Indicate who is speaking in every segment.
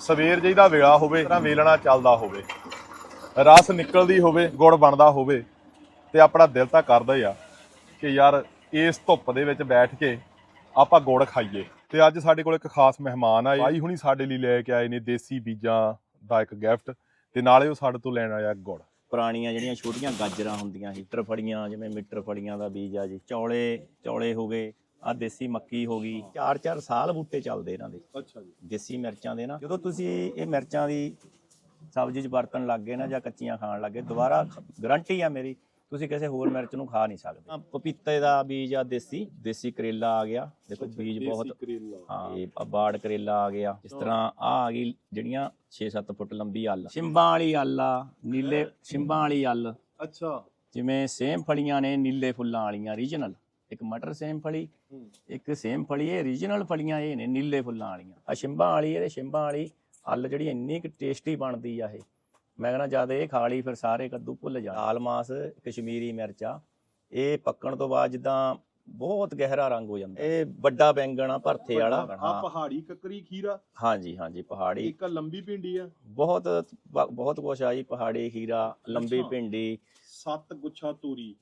Speaker 1: ਸਵੇਰ ਜਿਹਦਾ ਵੇਲਾ ਹੋਵੇ ਤਾਂ ਵੇਲਣਾ ਚੱਲਦਾ ਹੋਵੇ, ਰਸ ਨਿਕਲਦੀ ਹੋਵੇ, ਗੁੜ ਬਣਦਾ ਹੋਵੇ, ਤੇ ਆਪਣਾ ਦਿਲ ਤਾਂ ਕਰਦਾ ਹੀ ਆ ਕਿ ਯਾਰ ਇਸ ਧੁੱਪ ਦੇ ਵਿੱਚ ਬੈਠ ਕੇ ਆਪਾਂ ਗੁੜ ਖਾਈਏ। ਤੇ ਅੱਜ ਸਾਡੇ ਕੋਲ ਇੱਕ ਖਾਸ ਮਹਿਮਾਨ ਆਏ। ਭਾਈ ਹੁਣੀ ਸਾਡੇ ਲਈ ਲੈ ਕੇ ਆਏ ਨੇ ਦੇਸੀ ਬੀਜਾਂ ਦਾ ਇੱਕ ਗਿਫਟ ਤੇ ਨਾਲੇ ਉਹ ਸਾਡੇ ਤੋਂ ਲੈਣ ਆਇਆ ਗੁੜ।
Speaker 2: ਪੁਰਾਣੀਆਂ ਜਿਹੜੀਆਂ ਛੋਟੀਆਂ ਗਾਜਰਾਂ ਹੁੰਦੀਆਂ ਸੀ ਮਿੱਟਰ ਜਿਵੇਂ ਮਿੱਟਰ ਫੜੀਆਂ ਦਾ ਬੀਜ ਆ ਜੀ, ਚੌਲੇ ਚੌਲੇ ਹੋ ਗਏ ਆ ਦੇਸੀ ਮੱਕੀ ਹੋ ਗਈ ਚਾਰ ਚਾਰ ਸਾਲ ਬੂਟੇ ਚੱਲਦੇ ਇਹਨਾਂ ਦੇ।
Speaker 1: ਅੱਛਾ ਜੀ।
Speaker 2: ਦੇਸੀ ਮਿਰਚਾਂ ਦੇ ਨਾ। ਜਦੋਂ ਤੁਸੀਂ ਇਹ ਮਿਰਚਾਂ ਦੀ ਸਬਜ਼ੀ 'ਚ ਵਰਤਣ ਲੱਗ ਗਏ ਨਾ ਜਾਂ ਕੱਚੀਆਂ ਖਾਣ ਲੱਗੇ ਦੁਬਾਰਾ ਗਰੰਟੀ ਆ ਮੇਰੀ ਤੁਸੀਂ ਕਿਸੇ ਹੋਰ ਮਿਰਚ ਨੂੰ ਖਾ ਨਹੀਂ ਸਕਦੇ। ਆਹ ਪਪੀਤੇ ਦਾ ਬੀਜ ਆ ਦੇਸੀ ਦੇਸੀ ਕਰੇਲਾ ਆ ਗਿਆ। ਦੇਖੋ ਬੀਜ ਬਹੁਤ ਹਾਂ ਇਹ ਬਾੜ ਕਰੇਲਾ ਆ ਗਿਆ। ਇਸ ਤਰ੍ਹਾਂ ਆ ਆ ਗਈ ਜਿਹੜੀਆਂ 6-7 ਫੁੱਟ ਲੰਬੀ ਅੱਲ। ਸ਼ਿੰਬਾਂ ਵਾਲੀ ਅੱਲ ਆ ਨੀਲੇ ਸ਼ਿੰਬਾਂ ਵਾਲੀ ਅੱਲ।
Speaker 1: ਅੱਛਾ।
Speaker 2: ਜਿਵੇਂ ਸੇਮ ਫਲੀਆਂ ਨੇ ਨੀਲੇ ਫੁੱਲਾਂ ਵਾਲੀਆਂ ਰੀਜਨਲ ਇੱਕ ਮਟਰ ਸੇਮ ਫਲੀ ਇੱਕ ਸੇਮ ਫਲੀ ਇਹ ਰੀਜਨਲ ਫਲੀਆਂ ਇਹ ਨੇ ਨੀਲੇ ਫੁੱਲਾਂ ਵਾਲੀਆਂ। ਆ ਸ਼ਿੰਬਾਂ ਵਾਲੀ ਇਹਦੇ ਸ਼ਿੰਬਾਂ ਵਾਲੀ ਅੱਲ ਜਿਹੜੀ ਇੰਨੀ ਕੁ ਟੇਸਟੀ ਬਣਦੀ ਆ ਇਹ। ਮੈਂ ਕਹਿੰਦਾ ਜਦ ਇਹ ਖਾ ਲਈ ਫਿਰ ਸਾਰੇ ਕੱਦੂ ਭੁੱਲ ਜਾ ਲਾਲ ਮਾਸ ਕਸ਼ਮੀਰੀ ਮਿਰਚਾ ਇਹ ਪੱਕਣ ਤੋਂ ਬਾਅਦ ਜਿੱਦਾਂ ਬਹੁਤ ਗਹਿਰਾ ਰੰਗ ਹੋ ਜਾਂਦਾ। ਇਹ ਵੱਡਾ ਬੈਂਗਣ ਆ ਭਰਥੇ ਵਾਲਾ।
Speaker 1: ਆ ਪਹਾੜੀ ਕੱਕਰੀ ਖੀਰਾ।
Speaker 2: ਹਾਂਜੀ ਹਾਂਜੀ ਪਹਾੜੀ।
Speaker 1: ਇੱਕ ਲੰਬੀ ਭਿੰਡੀ ਆ।
Speaker 2: ਬਹੁਤ ਬਹੁਤ ਕੁਛ ਆ ਜੀ ਪਹਾੜੀ ਖੀਰਾ ਲੰਬੀ। ਭਿੰਡੀ।
Speaker 1: ਸੱਤ ਗੁੱਛਾ ਤੋਰੀ।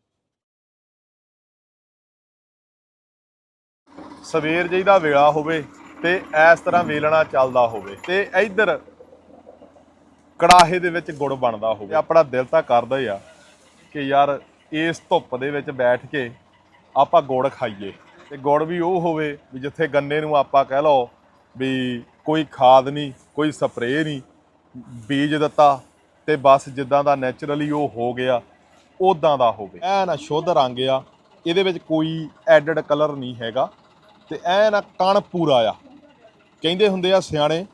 Speaker 1: ਸਵੇਰ ਜਿਹੀ ਦਾ ਵੇਲਾ ਹੋਵੇ ਤੇ ਇਸ ਤਰ੍ਹਾਂ ਵੇਲਣਾ ਚੱਲਦਾ ਹੋਵੇ ਤੇ ਇੱਧਰ ਕੜਾਹੇ ਦੇ ਵਿੱਚ ਗੁੜ ਬਣਦਾ ਹੋਵੇ। ਆਪਣਾ ਦਿਲ ਤਾਂ ਕਰਦਾ ਹੀ ਆ ਕਿ ਯਾਰ ਇਸ ਧੁੱਪ ਦੇ ਵਿੱਚ ਬੈਠ ਕੇ ਆਪਾਂ ਗੁੜ ਖਾਈਏ। ਤੇ ਗੁੜ ਵੀ ਉਹ ਹੋਵੇ ਵੀ ਜਿੱਥੇ ਗੰਨੇ ਨੂੰ ਆਪਾਂ ਕਹਿ ਲਓ ਵੀ ਕੋਈ ਖਾਦ ਨਹੀਂ, ਕੋਈ ਸਪਰੇਅ ਨਹੀਂ, ਬੀਜ ਦਿੱਤਾ ਤੇ ਬਸ ਜਿੱਦਾਂ ਦਾ ਨੇਚਰਲੀ ਉਹ ਹੋ ਗਿਆ ਉਦਾਂ ਦਾ ਹੋਵੇ। ਐਨ ਸ਼ੁੱਧ ਰੰਗ ਆ, ਇਹਦੇ ਵਿੱਚ ਕੋਈ ਐਡਡ ਕਲਰ ਨਹੀਂ ਹੈਗਾ। ਤੇ ਨਾ ਕਣ ਪੂਰਾ ਆ। ਕਹਿੰਦੇ ਹੁੰਦੇ ਆ ਸਿਆਣੇ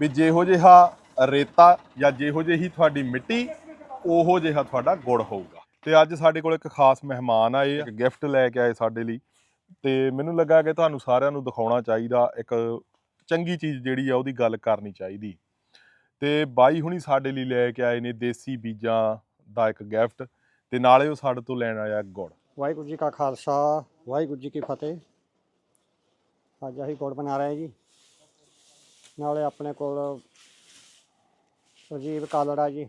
Speaker 1: ਵੀ ਜਿਹੋ ਜਿਹਾ ਰੇਤਾ ਜਾਂ ਜਿਹੋ ਜਿਹੀ ਤੁਹਾਡੀ ਮਿੱਟੀ, ਉਹੋ ਜਿਹਾ ਤੁਹਾਡਾ ਗੁੜ ਹੋਊਗਾ। ਤੇ ਅੱਜ ਸਾਡੇ ਕੋਲ ਇੱਕ ਖਾਸ ਮਹਿਮਾਨ ਆਏ ਇੱਕ ਗਿਫਟ ਲੈ ਕੇ ਆਏ ਸਾਡੇ ਲਈ। ਤੇ ਮੈਨੂੰ ਲੱਗਾ ਕਿ ਤੁਹਾਨੂੰ ਸਾਰਿਆਂ ਨੂੰ ਦਿਖਾਉਣਾ ਚਾਹੀਦਾ, ਇੱਕ ਚੰਗੀ ਚੀਜ਼ ਜਿਹੜੀ ਆ ਉਹਦੀ ਗੱਲ ਕਰਨੀ ਚਾਹੀਦੀ। ਤੇ ਬਾਈ ਹੁਣੀ ਸਾਡੇ ਲਈ ਲੈ ਕੇ ਆਏ ਨੇ ਦੇਸੀ ਬੀਜਾਂ ਦਾ ਇੱਕ ਗਿਫਟ, ਤੇ ਨਾਲੇ ਉਹ ਸਾਡੇ ਤੋਂ ਲੈਣ ਆਇਆ ਗੁੜ।
Speaker 3: ਵਾਹਿਗੁਰੂ ਜੀ ਕਾ ਖਾਲਸਾ, ਵਾਹਿਗੁਰੂ ਜੀ ਕੀ ਫਤਿਹ। ਅੱਜ ਅਸੀਂ ਗੁੜ ਬਣਾ ਰਹੇ ਜੀ। ਨਾਲੇ ਆਪਣੇ ਕੋਲ ਰਾਜੀਵ ਕਾਲੜਾ ਜੀ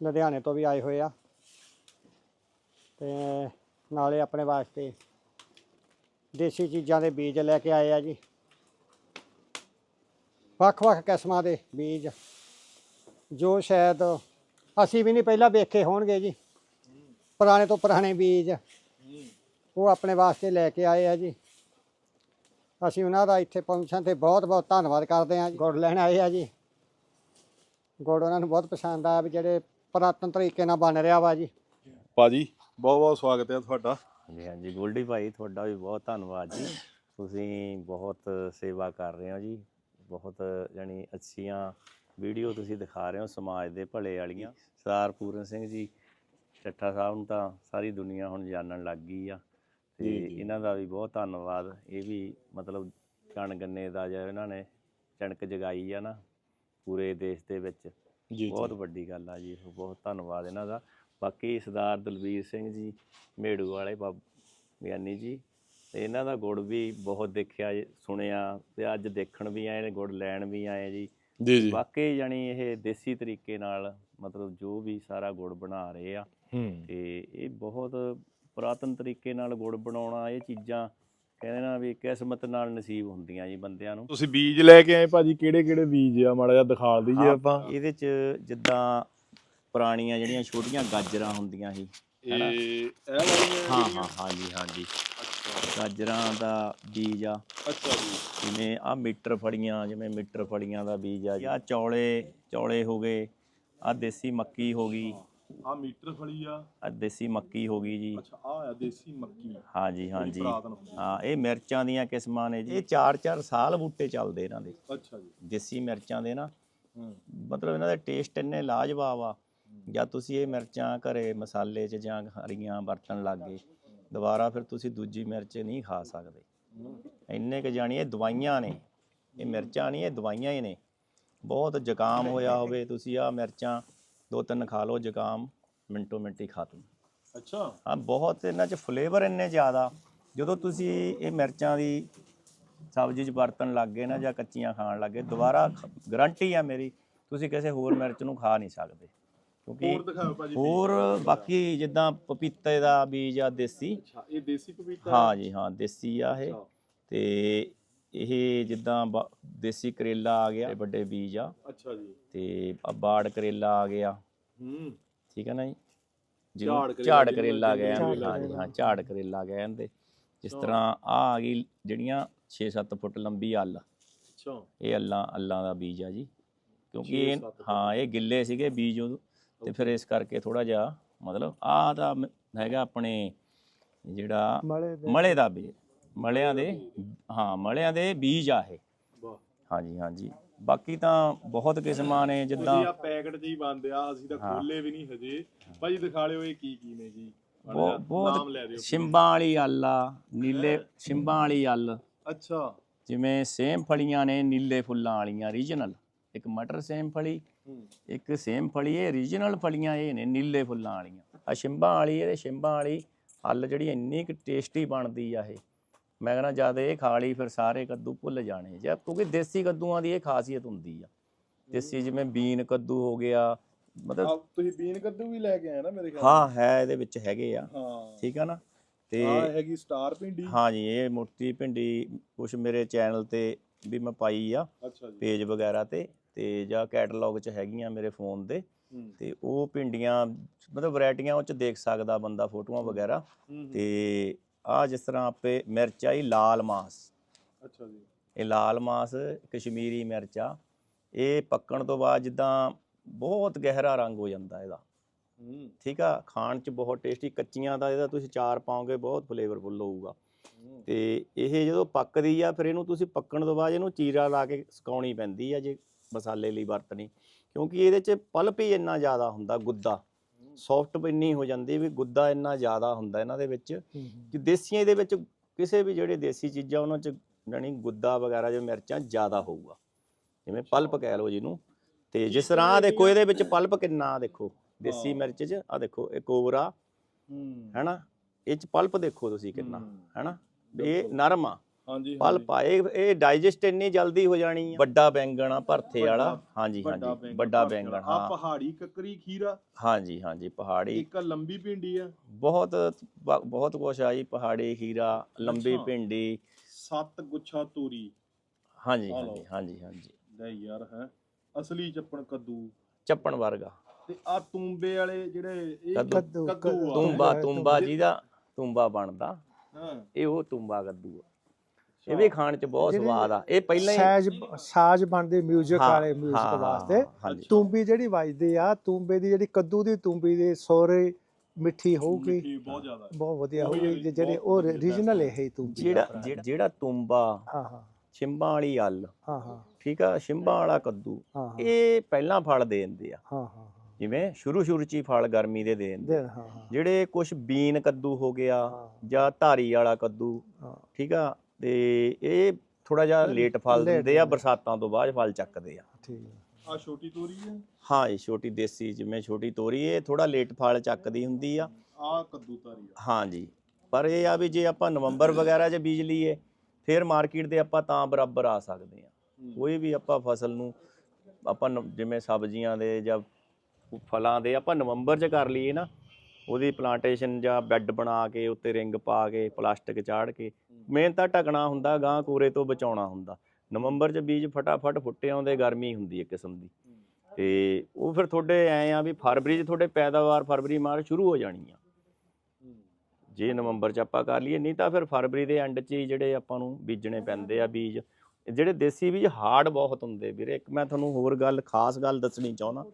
Speaker 3: ਲੁਧਿਆਣੇ ਤੋਂ ਵੀ ਆਏ ਹੋਏ ਆ। ਤੇ ਨਾਲੇ ਆਪਣੇ ਵਾਸਤੇ ਦੇਸੀ ਚੀਜ਼ਾਂ ਦੇ ਬੀਜ ਲੈ ਕੇ ਆਏ ਆ ਜੀ। ਵੱਖ-ਵੱਖ ਕਿਸਮਾਂ ਦੇ ਬੀਜ, ਜੋ ਸ਼ਾਇਦ ਅਸੀਂ ਵੀ ਨਹੀਂ ਪਹਿਲਾਂ ਵੇਖੇ ਹੋਣਗੇ ਜੀ। ਪੁਰਾਣੇ ਤੋਂ ਪੁਰਾਣੇ ਬੀਜ, ਉਹ ਆਪਣੇ ਵਾਸਤੇ ਲੈ ਕੇ ਆਏ ਆ ਜੀ। ਅਸੀਂ ਉਹਨਾਂ ਦਾ ਇੱਥੇ ਪਹੁੰਚਣ ਤੇ ਬਹੁਤ ਬਹੁਤ ਧੰਨਵਾਦ ਕਰਦੇ ਹਾਂ ਗੁੜ ਲੈਣ ਆਏ ਆ ਜੀ। ਗੁੜ ਉਹਨਾਂ ਨੂੰ ਬਹੁਤ ਪਸੰਦ ਆਇਆ ਵੀ ਜਿਹੜੇ ਪੁਰਾਤਨ ਤਰੀਕੇ ਨਾਲ ਬਣ ਰਿਹਾ ਵਾ ਜੀ।
Speaker 1: ਭਾਜੀ ਬਹੁਤ ਬਹੁਤ ਸਵਾਗਤ ਹੈ ਤੁਹਾਡਾ।
Speaker 2: ਹਾਂਜੀ ਹਾਂਜੀ। ਗੋਲਡੀ ਭਾਈ ਤੁਹਾਡਾ ਵੀ ਬਹੁਤ ਧੰਨਵਾਦ ਜੀ। ਤੁਸੀਂ ਬਹੁਤ ਸੇਵਾ ਕਰ ਰਹੇ ਹੋ ਜੀ। ਬਹੁਤ ਜਾਨੀ ਅੱਛੀਆਂ ਵੀਡੀਓ ਤੁਸੀਂ ਦਿਖਾ ਰਹੇ ਹੋ ਸਮਾਜ ਦੇ ਭਲੇ ਵਾਲੀਆਂ। ਸਰਦਾਰ ਪੂਰਨ ਸਿੰਘ ਜੀ ਚੱਠਾ ਸਾਹਿਬ ਨੂੰ ਤਾਂ ਸਾਰੀ ਦੁਨੀਆ ਹੁਣ ਜਾਣਨ ਲੱਗ ਗਈ ਆ। ਤੇ। ਇਹਨਾਂ ਦਾ ਵੀ ਬਹੁਤ ਧੰਨਵਾਦ। ਇਹ ਵੀ ਮਤਲਬ ਕਣ ਗੰਨੇ ਦਾ ਜਿਹੜਾ ਇਹਨਾਂ ਨੇ ਚਣਕ ਜਗਾਈ ਆ ਨਾ ਪੂਰੇ ਦੇਸ਼ ਦੇ ਵਿੱਚ।
Speaker 1: ਜੀ
Speaker 2: ਬਹੁਤ ਵੱਡੀ ਗੱਲ ਆ ਜੀ ਉਹ ਬਹੁਤ ਧੰਨਵਾਦ ਇਹਨਾਂ ਦਾ। ਬਾਕੀ ਸਰਦਾਰ ਦਲਵੀਰ ਸਿੰਘ ਜੀ ਮੇੜੂ ਵਾਲੇ ਬਾਬ ਗਿਆਨੀ ਜੀ ਤੇ ਇਹਨਾਂ ਦਾ ਗੁੜ ਵੀ ਬਹੁਤ ਦੇਖਿਆ ਸੁਣਿਆ ਤੇ ਅੱਜ ਦੇਖਣ ਵੀ ਆਏ ਨੇ ਗੁੜ ਲੈਣ ਵੀ ਆਏ ਜੀ।
Speaker 1: ਜੀ ਜੀ।
Speaker 2: ਵਾਕਈ ਜਾਨੀ ਇਹ ਦੇਸੀ ਤਰੀਕੇ ਨਾਲ ਮਤਲਬ ਜੋ ਵੀ ਸਾਰਾ ਗੁੜ ਬਣਾ ਰਹੇ ਆ ਤੇ ਇਹ ਬਹੁਤ ਪੁਰਾਤਨ ਤਰੀਕੇ ਨਾਲ ਗੁੜ ਬਣਾਉਣਾ ਇਹ ਚੀਜ਼ਾਂ ਕਹਿੰਦੇ ਨਾ ਵੀ ਕਿਸਮਤ ਨਾਲ ਨਸੀਬ ਹੁੰਦੀਆਂ ਜੀ ਬੰਦਿਆਂ ਨੂੰ।
Speaker 1: ਤੁਸੀਂ ਬੀਜ ਲੈ ਕੇ ਆਏ ਭਾਜੀ ਕਿਹੜੇ ਕਿਹੜੇ ਬੀਜ ਆ? ਮਾੜਾ ਜਿਹਾ ਦਿਖਾ ਦਈਏ ਆਪਾਂ
Speaker 2: ਇਹਦੇ ਚ ਜਿੱਦਾਂ ਪੁਰਾਣੀਆਂ ਜਿਹੜੀਆਂ ਛੋਟੀਆਂ ਗਾਜਰਾਂ ਹੁੰਦੀਆਂ ਸੀ ਹੈਨਾ?
Speaker 1: ਇਹ ਇਹ ਵਾਲੀਆਂ
Speaker 2: ਹਾਂ ਹਾਂ ਹਾਂਜੀ ਹਾਂਜੀ।
Speaker 1: ਅੱਛਾ।
Speaker 2: ਗਾਜਰਾਂ ਦਾ ਬੀਜ ਆ।
Speaker 1: ਅੱਛਾ ਜੀ।
Speaker 2: ਜਿਵੇਂ ਆ ਮੀਟਰ ਫੜੀਆਂ ਜਿਵੇਂ ਮੀਟਰ ਫੜੀਆਂ ਦਾ ਬੀਜ ਆ ਆ ਚੌਲੇ ਚੌਲੇ ਹੋ ਗਏ ਆ ਦੇਸੀ ਮੱਕੀ ਹੋ ਗਈ।
Speaker 1: ਆ ਮੀਟਰ ਫਲੀ ਆ।
Speaker 2: ਆ ਦੇਸੀ ਮੱਕੀ ਹੋ ਗਈ ਜੀ।
Speaker 1: ਅੱਛਾ ਆ ਆ ਦੇਸੀ ਮੱਕੀ।
Speaker 2: ਹਾਂਜੀ ਹਾਂਜੀ
Speaker 1: ਪੁਰਾਤਨ ਹੁੰਦੀ ਆ।
Speaker 2: ਹਾਂ ਇਹ ਮਿਰਚਾਂ ਦੀਆਂ ਕਿਸਮਾਂ ਨੇ ਜੀ। ਇਹ 4-4 ਸਾਲ ਬੂਟੇ ਚੱਲਦੇ ਇਹਨਾਂ ਦੇ।
Speaker 1: ਅੱਛਾ ਜੀ।
Speaker 2: ਦੇਸੀ ਮਿਰਚਾਂ ਦੇ ਨਾ।
Speaker 1: ਹੂੰ।
Speaker 2: ਮਤਲਬ ਇਹਨਾਂ ਦੇ ਟੇਸਟ ਇੰਨੇ ਲਾਜਵਾਬ ਆ। ਜਾਂ ਤੁਸੀਂ ਇਹ ਮਿਰਚਾਂ ਘਰੇ ਮਸਾਲੇ 'ਚ ਜਾਂ ਹਰੀਆਂ ਵਰਤਣ ਲੱਗ ਗਏ ਦੁਬਾਰਾ ਫਿਰ ਤੁਸੀਂ ਦੂਜੀ ਮਿਰਚ ਨਹੀਂ ਖਾ ਸਕਦੇ। ਇੰਨੇ ਕੁ ਜਾਣੀ ਇਹ ਦਵਾਈਆਂ ਨੇ। ਇਹ ਮਿਰਚਾਂ ਨਹੀਂ ਇਹ ਦਵਾਈਆਂ ਹੀ ਨੇ। ਬਹੁਤ ਜ਼ੁਕਾਮ ਹੋਇਆ ਹੋਵੇ ਤੁਸੀਂ ਆ ਮਿਰਚਾਂ ਦੋ ਤਿੰਨ ਖਾ ਲਓ ਜ਼ੁਕਾਮ ਮਿੰਟੋ ਮਿੰਟੀ ਖਾਤਮ
Speaker 1: ਅੱਛਾ।
Speaker 2: ਹਾਂ ਬਹੁਤ ਇਹਨਾਂ 'ਚ ਫਲੇਵਰ ਇੰਨੇ ਜ਼ਿਆਦਾ ਜਦੋਂ ਤੁਸੀਂ ਇਹ ਮਿਰਚਾਂ ਦੀ ਸਬਜ਼ੀ 'ਚ ਵਰਤਣ ਲੱਗ ਗਏ ਨਾ ਜਾਂ ਕੱਚੀਆਂ ਖਾਣ ਲੱਗ ਗਏ ਦੁਬਾਰਾ ਗਾਰੰਟੀ ਆ ਮੇਰੀ ਤੁਸੀਂ ਕਿਸੇ ਹੋਰ ਮਿਰਚ ਨੂੰ ਖਾ ਨਹੀਂ ਸਕਦੇ। ਕਿਉਂਕਿ
Speaker 1: ਹੋਰ
Speaker 2: ਬਾਕੀ ਜਿੱਦਾਂ ਪਪੀਤੇ ਦਾ ਬੀਜ ਆ ਦੇਸੀ।
Speaker 1: ਅੱਛਾ ਇਹ ਦੇਸੀ ਪਪੀਤਾ
Speaker 2: ਹਾਂ? ਜੀ ਹਾਂ ਦੇਸੀ ਆ ਇਹ। ਤੇ ਇਹ ਜਿੱਦਾਂ ਬ- ਦੇਸੀ ਕਰੇਲਾ ਆ ਗਿਆ ਇਹ ਵੱਡੇ ਬੀਜ ਆ।
Speaker 1: ਅੱਛਾ ਜੀ।
Speaker 2: ਤੇ ਆ ਬਾੜ ਕਰੇਲਾ ਆ ਗਿਆ।
Speaker 1: ਹੂੰ।
Speaker 2: ਠੀਕ ਹੈ ਨਾ ਜੀ?
Speaker 1: ਝਾੜ ਕਰੇਲਾ
Speaker 2: ਝਾੜ
Speaker 1: ਜਿਹਨੂੰ
Speaker 2: ਕਰੇਲਾ
Speaker 1: ਕਹਿੰਦੇ
Speaker 2: ਕਹਿੰਦੇ
Speaker 3: ਝਾੜ
Speaker 2: ਹਾਂ ਜੀ।
Speaker 3: ਕਰੇਲਾ।
Speaker 2: ਹਾਂ ਝਾੜ ਕਰੇਲਾ ਕਹਿੰਦੇ ਜਿਸ ਤਰ੍ਹਾਂ ਆ ਆ ਗਈ ਜਿਹੜੀਆਂ 6-7 ਫੁੱਟ ਲੰਬੀ ਅੱਲ।
Speaker 1: ਅੱਛਾ।
Speaker 2: ਇਹ ਅੱਲਾਂ ਅੱਲਾਂ ਦਾ ਬੀਜ ਆ ਜੀ। ਕਿਉਂਕਿ
Speaker 1: ਛੇ
Speaker 2: ਇਹ
Speaker 1: ਸੱਤ
Speaker 2: ਹਾਂ ਇਹ ਗਿੱਲੇ ਸੀਗੇ ਬੀਜ ਉਦੋਂ। ਤੇ ਫਿਰ ਇਸ ਕਰਕੇ ਥੋੜਾ ਜਿਹਾ ਮਤਲਬ ਆ ਦਾ ਹੈਗਾ ਆਪਣੇ ਜਿਹੜਾ
Speaker 3: ਮਲੇ ਦੇ।
Speaker 2: ਮਲੇ ਦਾ ਬੀਜ। ਮਲਿਆਂ ਦੇ ਹਾਂ ਮਲਿਆਂ ਦੇ ਬੀਜ ਆ ਇਹ। ਹਾਂਜੀ ਹਾਂਜੀ। ਬਾਕੀ ਤਾਂ ਬਹੁਤ ਕਿਸਮਾਂ ਨੇ ਜਿੱਦਾਂ
Speaker 1: ਆ ਪੈਕਟ ਜੀ ਬੰਦ ਆ ਅਸੀਂ ਤਾਂ। ਖੋਲੇ ਵੀ ਨਹੀਂ ਹਜੇ। ਭਾਜੀ ਦਿਖਾ ਲਿਓ ਇਹ ਕੀ ਕੀ ਨੇ ਜੀ।
Speaker 2: ਬਹੁਤ ਸ਼ਿੰਬਾਂ ਵਾਲੀ ਅੱਲ ਆ ਨੀਲੇ ਸ਼ਿੰਬਾਂ ਵਾਲੀ ਅੱਲ।
Speaker 1: ਅੱਛਾ।
Speaker 2: ਜਿਵੇਂ ਸੇਮ ਫਲੀਆਂ ਨੇ ਨੀਲੇ ਫੁੱਲਾਂ ਵਾਲੀਆਂ ਰੀਜਨਲ ਇੱਕ ਮਟਰ ਸੇਮ ਫਲੀ ਇੱਕ ਸੇਮ ਫਲੀ ਇਹ ਰੀਜਨਲ ਫਲੀਆਂ ਇਹ ਨੇ ਨੀਲੇ ਫੁੱਲਾਂ ਵਾਲੀਆਂ। ਆ ਸ਼ਿੰਬਾਂ ਵਾਲੀ ਇਹਦੇ ਸ਼ਿੰਬਾਂ ਵਾਲੀ ਹੱਲ ਜਿਹੜੀ ਇੰਨੀ ਕਿ ਟੇਸਟੀ ਬਣਦੀ ਆ ਇਹ। ਮੈਂ ਕਹਿੰਦਾ ਜਦ ਇਹ ਖਾ ਲਈ ਫਿਰ ਸਾਰੇ ਕੱਦੂ ਭੁੱਲ ਜਾਣੇ ਜਾਂ ਕਿਉਂਕਿ ਦੇਸੀ ਕੱਦੂਆਂ ਦੀ ਇਹ ਖਾਸੀਅਤ ਹੁੰਦੀ ਆ। ਦੇਸੀ ਜਿਵੇਂ ਬੀਨ ਕੱਦੂ ਹੋ ਗਿਆ ਮਤਲਬ
Speaker 1: ਤੁਸੀਂ ਬੀਨ ਕੱਦੂ ਵੀ ਲੈ ਕੇ ਆਏ ਨਾ ਮੇਰੇ ਖਿਆਲ
Speaker 2: ਹਾਂ ਹੈ ਇਹਦੇ ਵਿੱਚ ਹੈਗੇ ਆ।
Speaker 1: ਹਾਂ।
Speaker 2: ਠੀਕ ਆ ਨਾ? ਤੇ
Speaker 1: ਆ ਹੈਗੀ ਸਟਾਰ ਭਿੰਡੀ।
Speaker 2: ਹਾਂ ਜੀ ਇਹ ਮੋਟੀ ਭਿੰਡੀ ਕੁਛ ਮੇਰੇ ਚੈਨਲ ਤੇ ਵੀ ਮੈਂ ਪਾਈ ਆ ਪੇਜ ਵਗੈਰਾ ਤੇ ਤੇ ਜਾਂ ਕੈਟਲੌਗ 'ਚ ਹੈਗੀਆਂ ਮੇਰੇ ਫੋਨ ਤੇ
Speaker 1: ਹੂੰ।
Speaker 2: ਤੇ ਉਹ ਭਿੰਡੀਆਂ ਮਤਲਬ ਵੈਰਾਈਟੀਆਂ ਉਹ 'ਚ ਦੇਖ ਸਕਦਾ ਬੰਦਾ ਫੋਟੋਆਂ ਵਗੈਰਾ।
Speaker 1: ਹੂੰ।
Speaker 2: ਤੇ ਆ ਜਿਸ ਤਰ੍ਹਾਂ ਆਪੇ ਮਿਰਚ ਆਈ ਲਾਲ ਮਾਸ।
Speaker 1: ਅੱਛਾ ਜੀ।
Speaker 2: ਇਹ ਲਾਲ ਮਾਸ ਕਸ਼ਮੀਰੀ ਮਿਰਚ ਇਹ ਪੱਕਣ ਤੋਂ ਬਾਅਦ ਜਿੱਦਾਂ ਬਹੁਤ ਗਹਿਰਾ ਰੰਗ ਹੋ ਜਾਂਦਾ ਇਹਦਾ।
Speaker 1: ਹੂੰ।
Speaker 2: ਠੀਕ ਆ? ਖਾਣ 'ਚ ਬਹੁਤ ਟੇਸਟੀ ਕੱਚੀਆਂ ਦਾ ਇਹਦਾ ਤੁਸੀਂ ਚਾਰ ਪਾਓਗੇ ਬਹੁਤ ਫਲੇਵਰਫੁੱਲ ਹੋਊਗਾ। ਤੇ ਇਹ ਜਦੋਂ ਪੱਕਦੀ ਆ ਫਿਰ ਇਹਨੂੰ ਤੁਸੀਂ ਪੱਕਣ ਤੋਂ ਬਾਅਦ ਇਹਨੂੰ ਚੀਰਾ ਲਾ ਕੇ ਸੁਕਾਉਣੀ ਪੈਂਦੀ ਆ ਜੇ ਮਸਾਲੇ ਲਈ ਵਰਤਣੀ। ਕਿਉਂਕਿ ਇਹਦੇ 'ਚ ਪਲਪ ਹੀ ਇੰਨਾ ਜ਼ਿਆਦਾ ਹੁੰਦਾ ਗੁੱਦਾ। ਸੌਫਟ ਇੰਨੀ ਹੋ ਜਾਂਦੀ ਵੀ ਗੁੱਦਾ ਇੰਨਾ ਜ਼ਿਆਦਾ ਹੁੰਦਾ ਇਹਨਾਂ ਦੇ ਵਿੱਚ ਕਿ ਦੇਸੀਆਂ ਦੇ ਵਿੱਚ ਕਿਸੇ ਵੀ ਜਿਹੜੇ ਦੇਸੀ ਚੀਜ਼ਾਂ ਉਹਨਾਂ 'ਚ ਜਾਣੀ ਗੁੱਦਾ ਵਗੈਰਾ ਜਿਵੇਂ ਮਿਰਚਾਂ ਜ਼ਿਆਦਾ ਹੋਊਗਾ। ਜਿਵੇਂ ਪਲਪ ਕਹਿ ਲਓ ਜਿਹਨੂੰ। ਤੇ ਜਿਸ ਤਰ੍ਹਾਂ ਦੇਖੋ ਇਹਦੇ ਵਿੱਚ ਪਲਪ ਕਿੰਨਾ ਆਹ ਦੇਖੋ ਦੇਸੀ। ਮਿਰਚ 'ਚ ਆ ਦੇਖੋ ਇਹ ਕੋਬਰਾ ਹੈਨਾ? ਇਹ 'ਚ ਪਲਪ ਦੇਖੋ ਤੁਸੀਂ ਕਿੰਨਾ। ਹੈਨਾ? ਇਹ। ਨਰਮ ਆ।
Speaker 1: ਹਾਂਜੀ
Speaker 2: ਪਲਪ ਆ ਇਹ ਡਾਈਜੈਸਟ ਇੰਨੀ ਜਲਦੀ ਹੋ ਜਾਣੀ ਆ। ਵੱਡਾ ਬੈਂਗਣ ਆ ਭਰਥੇ ਵਾਲਾ। ਹਾਂਜੀ
Speaker 1: ਵੱਡਾ
Speaker 2: ਹਾਂਜੀ
Speaker 1: ਬੈਂਗਣ
Speaker 2: ਵੱਡਾ ਬੈਂਗਣ
Speaker 1: ਆ ਪਹਾੜੀ ਕੱਕਰੀ ਖੀਰਾ
Speaker 2: ਹਾਂਜੀ ਹਾਂਜੀ ਪਹਾੜੀ।
Speaker 1: ਇੱਕ ਲੰਬੀ ਭਿੰਡੀ ਆ।
Speaker 2: ਬਹੁਤ ਬਹੁਤ ਕੁਛ ਆ ਜੀ ਪਹਾੜੀ ਖੀਰਾ ਲੰਬੀ। ਭਿੰਡੀ।
Speaker 1: ਸੱਤ ਗੁੱਛਾ ਤੋਰੀ।
Speaker 2: ਹਾਂਜੀ। ਹਾਂਜੀ ਹਾਂਜੀ ਹਾਂਜੀ।
Speaker 1: ਲੈ ਯਾਰ ਹੈ। ਅਸਲੀ ਚੱਪਣ ਕੱਦੂ।
Speaker 2: ਚੱਪਣ ਵਰਗਾ।
Speaker 1: ਤੇ ਆ ਤੂੰਬੇ ਵਾਲੇ ਜਿਹੜੇ ਇਹ
Speaker 2: ਕੱਦੂ। ਤੁੰਬਾ ਤੁੰਬਾ ਜਿਹਦਾ ਤੁੰਬਾ ਬਣਦਾ।
Speaker 1: ਹਾਂ।
Speaker 2: ਇਹ ਉਹ ਤੁੰਬਾ ਕੱਦੂ ਆ। ਇਹ ਵੀ ਖਾਣ ਚ ਬਹੁਤ
Speaker 3: ਜਿਹੜੀ
Speaker 2: ਸਵਾਦ ਆ ਇਹ ਪਹਿਲਾਂ ਹੀ
Speaker 3: ਸਾਜ਼ ਸਾਜ਼ ਬਣਦੇ 뮤직
Speaker 2: ਹਾਂ,
Speaker 3: ਵਾਲੇ
Speaker 2: ਹਾਂ,
Speaker 3: 뮤직
Speaker 2: ਹਾਂ,
Speaker 3: ਵਾਸਤੇ
Speaker 2: ਹਾਂਜੀ
Speaker 3: ਤੂੰਬੀ ਜਿਹੜੀ ਵੱਜਦੀ ਆ ਤੂੰਬੇ ਦੀ ਜਿਹੜੀ ਕੱਦੂ ਦੀ ਤੂੰਬੀ ਦੇ ਸੋਰੇ ਮਿੱਠੀ ਹੋਊਗੀ
Speaker 1: ਮਿੱਠੀ ਬਹੁਤ ਜ਼ਿਆਦਾ
Speaker 3: ਬਹੁਤ ਵਧੀਆ
Speaker 1: ਉਹੀ
Speaker 3: ਹੋਊਗੀ ਜੇ ਜਿਹੜੇ
Speaker 1: ਬਹੁਤ
Speaker 3: ਉਹ
Speaker 1: ਵਧੀਆ
Speaker 3: ਰੀਜਨਲ ਇਹ ਹੀ ਤੂੰਬੀ
Speaker 2: ਜਿਹੜਾ
Speaker 3: ਆਪਣਾ।
Speaker 2: ਜਿਹੜਾ- ਜਿਹੜਾ ਤੁੰਬਾ
Speaker 3: ਹਾਂ ਹਾਂ
Speaker 2: ਛਿੰਬਾਂ ਵਾਲੀ ਅੱਲ
Speaker 3: ਹਾਂ ਹਾਂ
Speaker 2: ਠੀਕ ਆ ਛਿੰਬਾਂ ਵਾਲਾ ਕੱਦੂ
Speaker 3: ਹਾਂ ਹਾਂ
Speaker 2: ਇਹ ਪਹਿਲਾਂ ਫਲ ਦੇ ਦਿੰਦੇ ਆ
Speaker 3: ਹਾਂ ਹਾਂ
Speaker 2: ਜਿਵੇਂ ਸ਼ੁਰੂ ਸ਼ੁਰੂ ਚ ਹੀ ਫਲ ਗਰਮੀ ਦੇ ਦੇ ਦਿੰਦੇ
Speaker 3: ਦੇ
Speaker 2: ਆ।
Speaker 3: ਹਾਂ ਹਾਂ
Speaker 2: ਜਿਹੜੇ ਕੁਝ ਬੀਨ ਕੱਦੂ ਹੋ ਗਿਆ
Speaker 3: ਹਾਂ,
Speaker 2: ਜਾਂ ਧਾਰੀ ਵਾਲਾ ਕੱਦੂ
Speaker 3: ਹਾਂ
Speaker 2: ਠੀਕ ਆ ਤੇ ਇਹ ਥੋੜਾ ਜਿਹਾ ਲੇਟ ਫਲ ਦਿੰਦੇ ਆ। ਬਰਸਾਤਾਂ ਤੋਂ ਬਾਅਦ ਫਲ ਚੱਕਦੇ ਆ
Speaker 3: ਠੀਕ ਹੈ।
Speaker 1: ਆ ਛੋਟੀ ਤੋਰੀ ਆ
Speaker 2: ਹਾਂ ਇਹ ਛੋਟੀ ਦੇਸੀ ਜਿਵੇਂ ਛੋਟੀ ਤੋਰੀ ਇਹ ਥੋੜਾ ਲੇਟ ਫਲ ਚੱਕਦੀ ਹੁੰਦੀ ਆ
Speaker 1: ਆ ਕੱਦੂ ਤਾਰੀ ਆ
Speaker 2: ਹਾਂਜੀ ਪਰ ਇਹ ਆ ਵੀ ਜੇ ਆਪਾਂ ਨਵੰਬਰ ਵਗੈਰਾ 'ਚ ਬੀਜ ਲਈਏ ਫਿਰ ਮਾਰਕੀਟ ਦੇ ਆਪਾਂ ਤਾਂ ਬਰਾਬਰ ਆ ਸਕਦੇ ਆ
Speaker 1: ਹੂੰ।
Speaker 2: ਕੋਈ ਵੀ ਆਪਾਂ ਫਸਲ ਨੂੰ ਆਪਾਂ ਜਿਵੇਂ ਸਬਜ਼ੀਆਂ ਦੇ ਜਾਂ ਫਲਾਂ ਦੇ ਆਪਾਂ ਨਵੰਬਰ 'ਚ ਕਰ ਲਈਏ ਨਾ ਉਹਦੀ ਪਲਾਂਟੇਸ਼ਨ ਜਾਂ ਬੈੱਡ ਬਣਾ ਕੇ ਉੱਤੇ ਰਿੰਗ ਪਾ ਕੇ ਪਲਾਸਟਿਕ ਚਾੜ ਕੇ ਮੇਨ ਤਾਂ ਢਕਣਾ ਹੁੰਦਾ ਗਾਂ ਕੋਰੇ ਤੋਂ ਬਚਾਉਣਾ ਹੁੰਦਾ। ਨਵੰਬਰ 'ਚ ਬੀਜ ਫਟਾਫਟ ਫੁੱਟੇ ਆਉਂਦੇ ਗਰਮੀ ਹੁੰਦੀ ਇੱਕ ਕਿਸਮ ਦੀ। ਤੇ ਉਹ ਫਿਰ ਤੁਹਾਡੇ ਐ ਆ ਵੀ ਫਰਵਰੀ 'ਚ ਤੁਹਾਡੇ ਪੈਦਾਵਾਰ ਫਰਵਰੀ ਮਾਰਚ ਸ਼ੁਰੂ ਹੋ ਜਾਣੀ ਆ
Speaker 1: ਹੂੰ।
Speaker 2: ਜੇ ਨਵੰਬਰ ਚ ਆਪਾਂ ਕਰ ਲਈਏ ਨਹੀਂ ਤਾਂ ਫਿਰ ਫਰਵਰੀ ਦੇ ਐਂਡ 'ਚ ਹੀ ਜਿਹੜੇ ਆਪਾਂ ਨੂੰ ਬੀਜਣੇ ਪੈਂਦੇ ਆ ਬੀਜ। ਜਿਹੜੇ ਦੇਸੀ ਬੀਜ ਹਾਰਡ ਬਹੁਤ ਹੁੰਦੇ ਵੀਰੇ ਇੱਕ ਮੈਂ ਤੁਹਾਨੂੰ ਹੋਰ ਗੱਲ ਖਾਸ ਗੱਲ ਦੱਸਣੀ ਚਾਹੁੰਦਾ।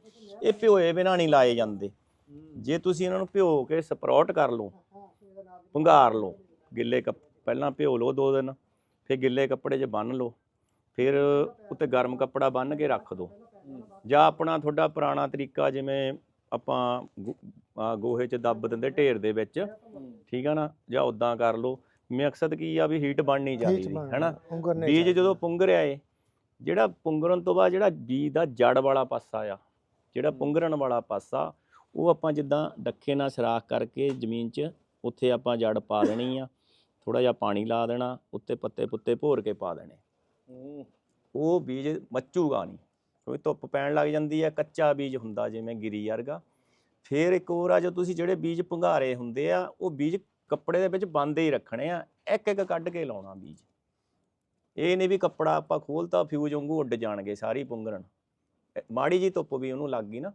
Speaker 2: ਇਹ ਭਿਓਏ ਬਿਨਾਂ ਨਹੀਂ ਲਾਏ ਜਾਂਦੇ। ਜੇ ਤੁਸੀਂ ਇਹਨਾਂ ਨੂੰ ਭਿਓ ਕੇ ਸਪਰੌਟ ਕਰ ਲਓ ਭੰਗਾਰ ਲਓ ਗਿੱਲੇ ਕੱਪ ਪਹਿਲਾਂ ਭਿਓ ਲਓ ਦੋ ਦਿਨ ਫਿਰ ਗਿੱਲੇ ਕੱਪੜੇ 'ਚ ਬੰਨ ਲਓ ਫਿਰ ਉੱਤੇ ਗਰਮ ਕੱਪੜਾ ਬੰਨ ਕੇ ਰੱਖ ਦਿਓ ਜਾਂ ਆਪਣਾ ਤੁਹਾਡਾ ਪੁਰਾਣਾ ਤਰੀਕਾ ਜਿਵੇਂ ਆਪਾਂ ਗੋਹੇ 'ਚ ਦੱਬ ਦਿੰਦੇ ਢੇਰ ਦੇ ਵਿੱਚ। ਠੀਕ ਆ ਨਾ? ਜਾਂ ਉਦਾਂ ਕਰ ਲਓ। ਮਕਸਦ ਕੀ ਆ ਵੀ ਹੀਟ ਬਣਨੀ ਚਾਹੀਦੀ ਹੈਨਾ? ਬੀਜ। ਜਦੋਂ ਪੁੰਗਰਿਆ ਏ ਜਿਹੜਾ ਪੁੰਗਰਨ ਤੋਂ ਬਾਅਦ ਜਿਹੜਾ ਬੀਜ ਦਾ ਜੜ ਵਾਲਾ ਪਾਸਾ ਆ ਜਿਹੜਾ ਪੁੰਗਰਨ ਵਾਲਾ ਪਾਸਾ ਉਹ ਆਪਾਂ ਜਿੱਦਾਂ ਡੱਖੇ ਨਾਲ ਸਰਾਖ ਕਰਕੇ ਜ਼ਮੀਨ 'ਚ ਉੱਥੇ ਆਪਾਂ ਜੜ ਪਾ ਦੇਣੀ ਆ। ਥੋੜਾ ਜਿਹਾ ਪਾਣੀ ਲਾ ਦੇਣਾ, ਉੱਤੇ ਪੱਤੇ ਪੁੱਤੇ ਭੋਰ ਕੇ ਪਾ ਦੇਣੇ। ਉਹ ਬੀਜ ਮੱਚੂਗਾ ਨਹੀਂ, ਕਿਉਂਕਿ ਧੁੱਪ ਪੈਣ ਲੱਗ ਜਾਂਦੀ ਹੈ, ਕੱਚਾ ਬੀਜ ਹੁੰਦਾ ਜਿਵੇਂ ਗਿਰੀ ਵਰਗਾ। ਫਿਰ ਇੱਕ ਹੋਰ ਆ, ਜੋ ਤੁਸੀਂ ਜਿਹੜੇ ਬੀਜ ਭੰਗਾਰੇ ਹੁੰਦੇ ਆ, ਉਹ ਬੀਜ ਕੱਪੜੇ ਦੇ ਵਿੱਚ ਬੰਦੇ ਹੀ ਰੱਖਣੇ ਆ, ਇੱਕ ਇੱਕ ਕੱਢ ਕੇ ਲਾਉਣਾ ਬੀਜ। ਇਹ ਨਹੀਂ ਵੀ ਕੱਪੜਾ ਆਪਾਂ ਖੋਲਤਾ ਫਿਊਜ਼ ਵਾਂਗੂ ਉੱਡ ਜਾਣਗੇ ਸਾਰੀ ਪੁੰਗਰਨ। ਮਾੜੀ ਜੀ ਧੁੱਪ ਵੀ ਉਹਨੂੰ ਲੱਗ ਗਈ ਨਾ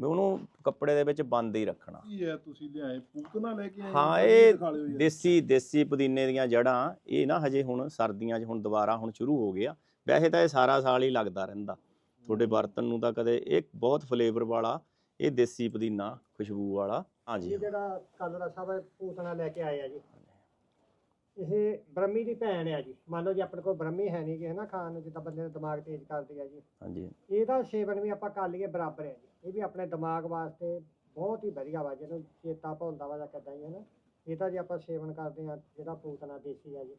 Speaker 2: ਵੀ ਉਹਨੂੰ ਕੱਪੜੇ ਦੇ ਵਿੱਚ ਬੰਦ ਹੀ ਰੱਖਣਾ।
Speaker 1: ਕੀ ਹੈ ਤੁਸੀਂ ਲਿਆਏ? ਪੂਤਨਾ ਲੈ ਕੇ ਆਏ
Speaker 2: ਹਾਂ,
Speaker 1: ਹੋ?
Speaker 2: ਇਹ। ਦੇਸੀ ਦੇਸੀ ਪੁਦੀਨੇ ਦੀਆਂ ਜੜਾਂ ਇਹ ਨਾ ਹਜੇ ਹੁਣ ਸਰਦੀਆਂ 'ਚ ਹੁਣ ਦੁਬਾਰਾ ਹੁਣ ਸ਼ੁਰੂ ਹੋ ਗਿਆ। ਵੈਸੇ ਤਾਂ ਇਹ ਸਾਰਾ ਸਾਲ ਹੀ ਲੱਗਦਾ ਰਹਿੰਦਾ। ਤੁਹਾਡੇ ਬਰਤਨ ਨੂੰ ਤਾਂ ਕਦੇ ਇਹ ਬਹੁਤ ਫਲੇਵਰ ਵਾਲਾ ਇਹ ਦੇਸੀ ਪੁਦੀਨਾ ਖੁਸ਼ਬੂ ਵਾਲਾ। ਹਾਂਜੀ
Speaker 3: ਇਹ ਜਿਹੜਾ ਕਾਲਰਾ ਸਾਹਿਬ ਪੂਤਨਾ ਲੈ ਕੇ ਆਏ ਆ ਜੀ। ਇਹ ਬ੍ਰਹਮੀ ਦੀ ਭੈਣ ਆ ਜੀ। ਮੰਨ ਲਓ ਜੀ ਆਪਣੇ ਕੋਲ ਬ੍ਰਹਮੀ ਹੈ ਨਹੀਂ ਕਿ ਨਾ ਖਾਣ ਨੂੰ ਜਿੱਦਾਂ ਬੰਦੇ ਦਾ ਦਿਮਾਗ ਤੇਜ਼ ਕਰਦੀ ਆ ਜੀ।
Speaker 2: ਹਾਂਜੀ
Speaker 3: ਇਹਦਾ ਸੇਵਨ ਵੀ ਆਪਾਂ ਕਰ ਲਈਏ ਬਰਾਬਰ ਹੈ ਜੀ। ਇਹ ਵੀ ਆਪਣੇ ਦਿਮਾਗ ਵਾਸਤੇ ਬਹੁਤ ਹੀ ਵਧੀਆ ਵਾ ਜਿਹਨੂੰ ਚੇਤਾ ਭੁੱਲਦਾ ਵਾ ਜਾਂ ਕਿੱਦਾਂ ਹੀ ਹੈ ਨਾ। ਇਹ ਤਾਂ ਜੇ ਆਪਾਂ ਸੇਵਨ ਕਰਦੇ ਆ ਜਿਹੜਾ ਪੂਤਨਾ ਦੇਸੀ ਆ ਜੀ।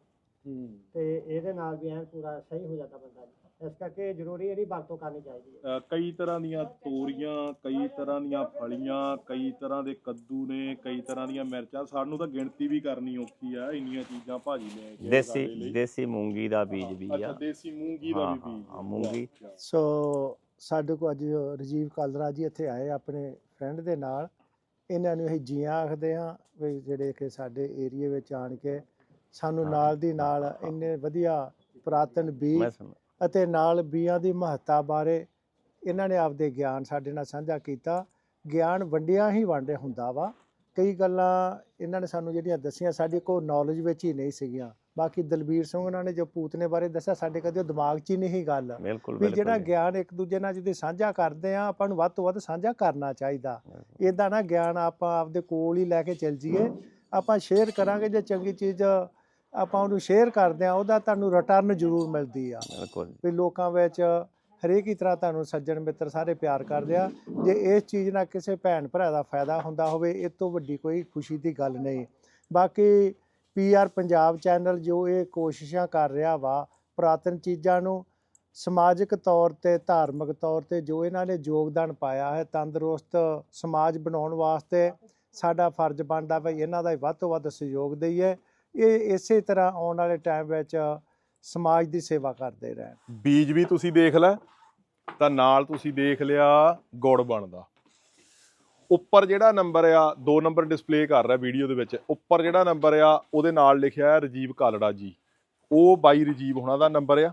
Speaker 1: ਹੂੰ।
Speaker 3: ਤੇ ਇਹਦੇ ਨਾਲ ਵੀ ਐਨ ਪੂਰਾ ਸਹੀ ਹੋ ਜਾਂਦਾ ਬੰਦਾ ਜੀ। ਇਸ ਕਰਕੇ ਜ਼ਰੂਰੀ ਇਹਦੀ ਵਰਤੋਂ ਕਰਨੀ ਚਾਹੀਦੀ ਹੈ।
Speaker 1: ਅ, ਕਈ ਤਰ੍ਹਾਂ ਦੀਆਂ ਤੋਰੀਆਂ ਕਈ ਤਰ੍ਹਾਂ ਦੀਆਂ ਫਲੀਆਂ ਕਈ ਤਰ੍ਹਾਂ ਦੇ ਕੱਦੂ ਨੇ ਕਈ ਤਰ੍ਹਾਂ ਦੀਆਂ ਮਿਰਚਾਂ। ਸਾਨੂੰ ਤਾਂ ਗਿਣਤੀ ਵੀ ਕਰਨੀ ਔਖੀ ਆ ਇੰਨੀਆਂ ਚੀਜ਼ਾਂ ਭਾਜੀ ਲੈ ਕੇ
Speaker 2: ਦੇਸੀ
Speaker 1: ਲਈ।
Speaker 2: ਦੇਸੀ ਮੂੰਗੀ ਦਾ ਬੀਜ ਵੀ
Speaker 1: ਅੱਛਾ
Speaker 2: ਆ।
Speaker 1: ਦੇਸੀ ਮੂੰਗੀ ਦਾ
Speaker 2: ਹਾਂ,
Speaker 1: ਵੀ ਬੀਜ।
Speaker 2: ਹਾਂ, ਮੂੰਗੀ।
Speaker 4: ਸੋ ਸਾਡੇ ਕੋਲ ਅੱਜ ਰਜੀਵ ਕਾਲਰਾ ਜੀ ਇੱਥੇ ਆਏ ਆਪਣੇ ਫਰੈਂਡ ਦੇ ਨਾਲ। ਇਹਨਾਂ ਨੂੰ ਅਸੀਂ ਜੀਆਂ ਆਖਦੇ ਹਾਂ ਵੀ ਜਿਹੜੇ ਕਿ ਸਾਡੇ ਏਰੀਏ ਵਿੱਚ ਆਣ ਕੇ ਸਾਨੂੰ। ਨਾਲ ਦੀ ਨਾਲ ਇੰਨੇ ਵਧੀਆ ਪੁਰਾਤਨ ਬੀਜ
Speaker 2: ਸਮਝ
Speaker 4: ਅਤੇ ਨਾਲ ਬੀਆਂ ਦੀ ਮਹੱਤਤਾ ਬਾਰੇ ਇਹਨਾਂ ਨੇ ਆਪਦੇ ਗਿਆਨ ਸਾਡੇ ਨਾਲ ਸਾਂਝਾ ਕੀਤਾ। ਗਿਆਨ ਵੰਡਿਆ ਹੀ ਵੰਡ ਹੁੰਦਾ ਵਾ। ਕਈ ਗੱਲਾਂ ਇਹਨਾਂ ਨੇ ਸਾਨੂੰ ਜਿਹੜੀਆਂ ਦੱਸੀਆਂ ਸਾਡੇ ਕੋਲ ਨੌਲੇਜ ਵਿੱਚ ਹੀ ਨਹੀਂ ਸੀਗੀਆਂ। ਬਾਕੀ ਦਲਬੀਰ ਸਿੰਘ ਉਹਨਾਂ ਨੇ ਜੋ ਪੂਤਨੇ ਬਾਰੇ ਦੱਸਿਆ ਸਾਡੇ ਕਦੇ ਉਹ ਦਿਮਾਗ 'ਚ ਹੀ ਨਹੀਂ ਗੱਲ।
Speaker 2: ਬਿਲਕੁਲ
Speaker 4: ਵੀ ਜਿਹੜਾ ਗਿਆਨ ਇੱਕ ਦੂਜੇ ਨਾਲ ਜਦੋਂ ਸਾਂਝਾ ਕਰਦੇ ਆ ਆਪਾਂ ਨੂੰ ਵੱਧ ਤੋਂ ਵੱਧ ਸਾਂਝਾ ਕਰਨਾ ਚਾਹੀਦਾ। ਇਦਾਂ ਨਾ ਗਿਆਨ ਆਪਾਂ ਆਪਦੇ ਕੋਲ ਹੀ ਲੈ ਕੇ ਚੱਲ ਜੀਏ ਆਪਾਂ ਸ਼ੇਅਰ ਕਰਾਂਗੇ ਜੇ ਚੰਗੀ ਚੀਜ਼ ਆਪਾਂ ਉਹਨੂੰ ਸ਼ੇਅਰ ਕਰਦੇ ਆ ਉਹਦਾ ਤੁਹਾਨੂੰ ਰਿਟਰਨ ਜ਼ਰੂਰ ਮਿਲਦੀ ਆ।
Speaker 2: ਬਿਲਕੁਲ
Speaker 4: ਵੀ ਲੋਕਾਂ ਵਿੱਚ ਹਰੇਕ ਹੀ ਤਰ੍ਹਾਂ ਤੁਹਾਨੂੰ ਸੱਜਣ ਮਿੱਤਰ ਸਾਰੇ ਪਿਆਰ ਕਰਦੇ ਆ। ਜੇ ਇਸ ਚੀਜ਼ ਨਾਲ ਕਿਸੇ ਭੈਣ ਭਰਾ ਦਾ ਫਾਇਦਾ ਹੁੰਦਾ ਹੋਵੇ ਇਹ ਤੋਂ ਵੱਡੀ ਕੋਈ ਖੁਸ਼ੀ ਦੀ ਗੱਲ ਨਹੀਂ। ਬਾਕੀ ਪੀਆਰ ਪੰਜਾਬ ਚੈਨਲ ਜੋ ਇਹ ਕੋਸ਼ਿਸ਼ਾਂ ਕਰ ਰਿਹਾ ਵਾ, ਪੁਰਾਤਨ ਚੀਜ਼ਾਂ ਨੂੰ ਸਮਾਜਿਕ ਤੌਰ ਤੇ, ਧਾਰਮਿਕ ਤੌਰ ਤੇ ਜੋ ਇਹਨਾਂ ਨੇ ਯੋਗਦਾਨ ਪਾਇਆ ਹੈ, ਤੰਦਰੁਸਤ ਸਮਾਜ ਬਣਾਉਣ ਵਾਸਤੇ ਸਾਡਾ ਫਰਜ਼ ਬਣਦਾ ਵੀ, ਇਹਨਾਂ ਦਾ ਵੱਧ ਤੋਂ ਵੱਧ ਸਹਿਯੋਗ ਦਈਏ। ਇਹ ਇਸੇ ਤਰ੍ਹਾਂ ਆਉਣ ਵਾਲੇ ਟਾਈਮ ਵਿੱਚ ਸਮਾਜ ਦੀ ਸੇਵਾ ਕਰਦੇ ਰਹਿਣ।
Speaker 1: ਬੀਜ ਵੀ ਤੁਸੀਂ ਦੇਖ ਲੈ, ਤਾਂ ਨਾਲ ਤੁਸੀਂ ਦੇਖ ਲਿਆ ਗੁੜ ਬਣਦਾ। ਉੱਪਰ ਜਿਹੜਾ ਨੰਬਰ ਆ, ਦੋ ਨੰਬਰ ਡਿਸਪਲੇ ਕਰ ਰਿਹਾ ਵੀਡੀਓ ਦੇ ਵਿੱਚ। ਉੱਪਰ ਜਿਹੜਾ ਨੰਬਰ ਆ, ਉਹਦੇ ਨਾਲ ਲਿਖਿਆ ਹੈ ਰਜੀਵ ਕਾਲੜਾ ਜੀ। ਉਹ ਬਾਈ ਰਜੀਵ ਹੋਣਾ ਦਾ ਨੰਬਰ ਆ।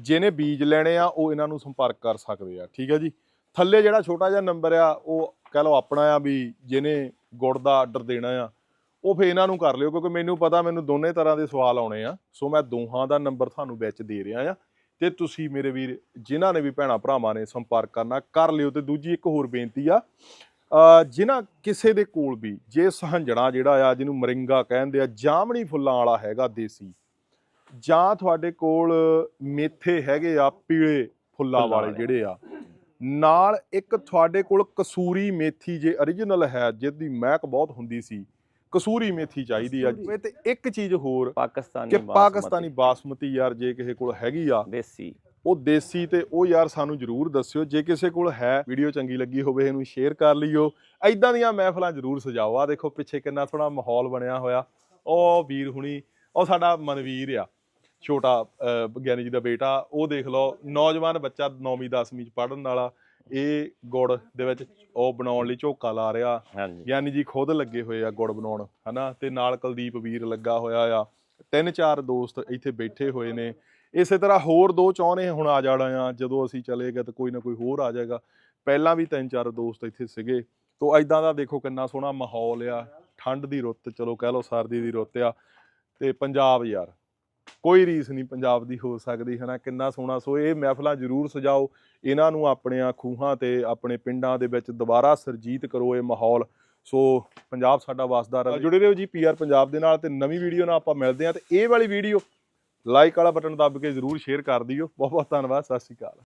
Speaker 1: ਜਿਹਨੇ ਬੀਜ ਲੈਣੇ ਆ, ਉਹ ਇਹਨਾਂ ਨੂੰ ਸੰਪਰਕ ਕਰ ਸਕਦੇ ਆ। ਠੀਕ ਹੈ ਜੀ? ਥੱਲੇ ਜਿਹੜਾ ਛੋਟਾ ਜਿਹਾ ਨੰਬਰ ਆ, ਉਹ ਕਹ ਲਓ ਆਪਣਾ ਆ ਵੀ ਜਿਹਨੇ ਗੁੜ ਦਾ ਆਰਡਰ ਦੇਣਾ ਆ, ਉਹ ਫੇ ਇਹਨਾਂ ਨੂੰ ਕਰ ਲਿਓ, ਕਿਉਂਕਿ ਮੈਨੂੰ ਪਤਾ, ਮੈਨੂੰ ਦੋਨੇ ਤਰ੍ਹਾਂ ਦੇ ਸਵਾਲ ਆਉਣੇ ਆ। ਸੋ ਮੈਂ ਦੋਹਾਂ ਦਾ ਨੰਬਰ ਤੁਹਾਨੂੰ ਵਿੱਚ ਦੇ ਰਿਹਾ ਆ। ਤੇ ਤੁਸੀਂ ਮੇਰੇ ਵੀਰ, ਜਿਨ੍ਹਾਂ ਨੇ ਵੀ ਭੈਣਾ ਭਰਾਵਾਂ ਨੇ ਸੰਪਰਕ ਕਰਨਾ, ਕਰ ਲਿਓ। ਤੇ ਦੂਜੀ ਇੱਕ ਹੋਰ ਬੇਨਤੀ ਆ ਜਿਨ੍ਹਾਂ ਕਿਸੇ ਦੇ ਕੋਲ ਵੀ ਜੇ ਸਹੰਜਣਾ ਜਿਹੜਾ ਆ ਜਿਹਨੂੰ ਮਰਿੰਗਾ ਕਹਿੰਦੇ ਆ ਜਾਮਣੀ ਫੁੱਲਾਂ ਵਾਲਾ ਹੈਗਾ ਦੇਸੀ ਜਾਂ ਤੁਹਾਡੇ ਕੋਲ ਮੇਥੇ ਹੈਗੇ ਆ ਪੀਲੇ ਫੁੱਲਾਂ ਵਾਲੇ। ਜਿਹੜੇ ਆ ਨਾਲ ਇੱਕ ਤੁਹਾਡੇ ਕੋਲ ਕਸੂਰੀ ਮੇਥੀ ਜੇ origignal ਹੈ ਜਿਹਦੀ ਮਹਿਕ ਬਹੁਤ ਹੁੰਦੀ ਸੀ ਕਸੂਰੀ ਮੇਥੀ ਚਾਹੀਦੀ ਆ। ਤੇ ਇੱਕ ਚੀਜ਼ ਹੋਰ
Speaker 2: ਪਾਕਿਸਤਾਨੀ
Speaker 1: ਕਿ ਪਾਕਿਸਤਾਨੀ ਬਾਸਮਤੀ ਯਾਰ ਜੇ ਕਿਸੇ ਕੋਲ ਹੈਗੀ ਆ
Speaker 2: ਦੇਸੀ
Speaker 1: ਉਹ ਦੇਸੀ ਤੇ ਉਹ ਯਾਰ ਸਾਨੂੰ ਜਰੂਰ ਦੱਸਿਓ ਜੇ ਕਿਸੇ ਕੋਲ ਹੈ ਵੀਡੀਓ ਚੰਗੀ ਲੱਗੀ ਹੋਵੇ ਇਹਨੂੰ ਸ਼ੇਅਰ ਕਰ ਲਿਓ। ਐਦਾਂ ਦੀਆਂ ਮਹਿਫਲਾਂ ਜਰੂਰ ਸਜਾਓ। ਆ ਦੇਖੋ ਪਿੱਛੇ ਕਿੰਨਾ ਸੋਹਣਾ ਮਾਹੌਲ ਬਣਿਆ ਹੋਇਆ। ਉਹ ਵੀਰ ਹੁਣੀ ਉਹ ਸਾਡਾ ਮਨਵੀਰ ਆ ਛੋਟਾ ਵਿਗਿਆਨੀ ਜੀ ਦਾ ਬੇਟਾ। ਉਹ ਦੇਖ ਲਓ ਨੌਜਵਾਨ ਬੱਚਾ 9ਵੀਂ 10ਵੀਂ ਚ ਪੜਨ ਵਾਲਾ। ਇਹ ਗੁੜ ਦੇ ਵਿੱਚ ਉਹ ਬਣਾਉਣ ਲਈ ਝੋਕਾ ਲਾ ਰਿਹਾ। ਗਿਆਨੀ ਜੀ ਖੁਦ ਲੱਗੇ ਹੋਏ ਆ ਗੁੜ ਬਣਾਉਣ ਹਨਾ? ਤੇ ਨਾਲ ਕੁਲਦੀਪ ਵੀਰ ਲੱਗਾ ਹੋਇਆ ਆ। ਤਿੰਨ ਚਾਰ ਦੋਸਤ ਇੱਥੇ ਬੈਠੇ ਹੋਏ ਨੇ। ਇਸੇ ਤਰ੍ਹਾਂ ਹੋਰ ਦੋ ਚਾਹੁੰਦੇ ਹੁਣ ਆ ਜਾਣਾ ਆ, ਜਦੋਂ ਅਸੀਂ ਚਲੇ ਗਏ ਤਾਂ ਕੋਈ ਨਾ ਕੋਈ ਹੋਰ ਆ ਜਾਏਗਾ। ਪਹਿਲਾਂ ਵੀ ਤਿੰਨ ਚਾਰ ਦੋਸਤ ਇੱਥੇ ਸੀਗੇ। ਤੋਂ ਐਦਾਂ ਦਾ ਦੇਖੋ ਕਿੰਨਾ ਸੋਹਣਾ ਮਾਹੌਲ ਆ। ਠੰਡ ਦੀ ਰੁੱਤ, ਚਲੋ ਕਹਿ ਲਓ ਸਰਦੀ ਦੀ ਰੁੱਤ ਆ। ਤੇ ਪੰਜਾਬ ਯਾਰ, ਕੋਈ ਰੀਸ ਨਹੀਂ ਪੰਜਾਬ ਦੀ ਹੋ ਸਕਦੀ ਹੈ ਨਾ ਕਿੰਨਾ ਸੋਹਣਾ। ਸੋ ਇਹ ਮਹਿਫਲਾਂ ਜ਼ਰੂਰ ਸਜਾਓ। ਇਹਨਾਂ ਨੂੰ ਆਪਣੀਆਂ ਖੂਹਾਂ ਤੇ, ਆਪਣੇ ਪਿੰਡਾਂ ਦੇ ਵਿੱਚ ਦੁਬਾਰਾ ਸਰਜੀਤ ਕਰੋ ਇਹ ਮਾਹੌਲ। ਸੋ ਪੰਜਾਬ ਸਾਡਾ ਵਸਦਾ ਰਹੇ। ਜੁੜੇ ਰਹੋ ਜੀ ਪੀਆਰ ਪੰਜਾਬ ਦੇ ਨਾਲ ਤੇ ਨਵੀਂ ਵੀਡੀਓ ਨਾਲ ਆਪਾਂ ਮਿਲਦੇ ਹਾਂ ਤੇ ਇਹ ਵਾਲੀ ਵੀਡੀਓ ਲਾਈਕ ਵਾਲਾ ਬਟਨ ਦੱਬ ਕੇ ਜ਼ਰੂਰ ਸ਼ੇਅਰ ਕਰ ਦਿਓ। ਬਹੁਤ ਬਹੁਤ ਧੰਨਵਾਦ, ਸਤਿ ਸ਼੍ਰੀ ਅਕਾਲ।